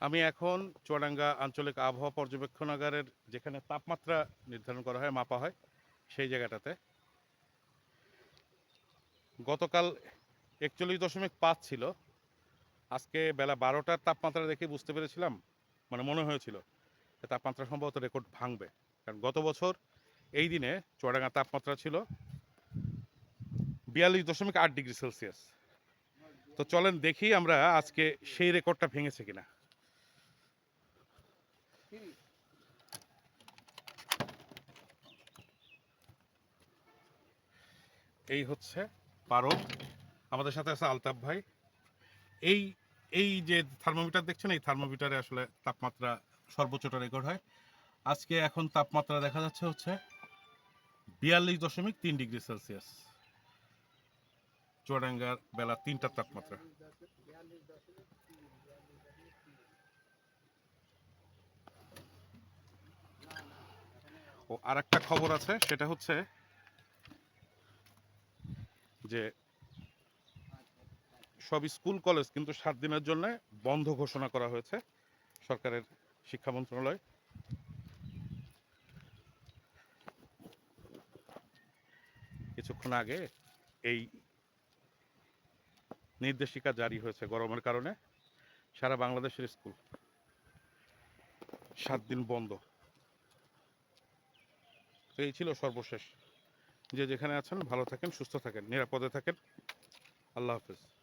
আমি এখন চুয়াডাঙ্গা আঞ্চলিক আবহাওয়া পর্যবেক্ষণাগারের যেখানে তাপমাত্রা নির্ধারণ করা হয়, মাপা হয়, সেই জায়গাটাতে। গতকাল একচল্লিশ দশমিক পাঁচ ছিল। আজকে বেলা বারোটার তাপমাত্রা দেখে বুঝতে পেরেছিলাম মানে মনে হয়েছিল তাপমাত্রা সম্ভবত রেকর্ড ভাঙবে। কারণ গত বছর এই দিনে চুয়াডাঙ্গা তাপমাত্রা ছিল বিয়াল্লিশ দশমিক আট ডিগ্রি সেলসিয়াস। তো চলেন দেখি আমরা আজকে সেই রেকর্ডটা ভেঙেছে কিনা। এই হচ্ছে পারো আমাদের সাথে আছে আলতাফ ভাই। এই এই যে থার্মোমিটার দেখছেন, এই থার্মোমিটারে আসলে তাপমাত্রা সর্বোচ্চটা রেকর্ড হয়। আজকে এখন তাপমাত্রা দেখা যাচ্ছে হচ্ছে বিয়াল্লিশ দশমিক তিন ডিগ্রি সেলসিয়াস। চুয়াডাঙ্গার বেলা তিনটার তাপমাত্রা। ও আর একটা খবর আছে, সেটা হচ্ছে যে সব স্কুল কলেজ কিন্তু সাত দিনের জন্য বন্ধ ঘোষণা করা হয়েছে সরকারের শিক্ষা মন্ত্রণালয়। কিছুক্ষণ আগে এই নির্দেশিকা জারি হয়েছে গরমের কারণে, সারা বাংলাদেশের স্কুল সাত দিন বন্ধ। এই ছিল সর্বশেষ। যে যেখানে আছেন ভালো থাকেন সুস্থ থাকেন নিরাপদে থাকেন। আল্লাহ হাফেজ।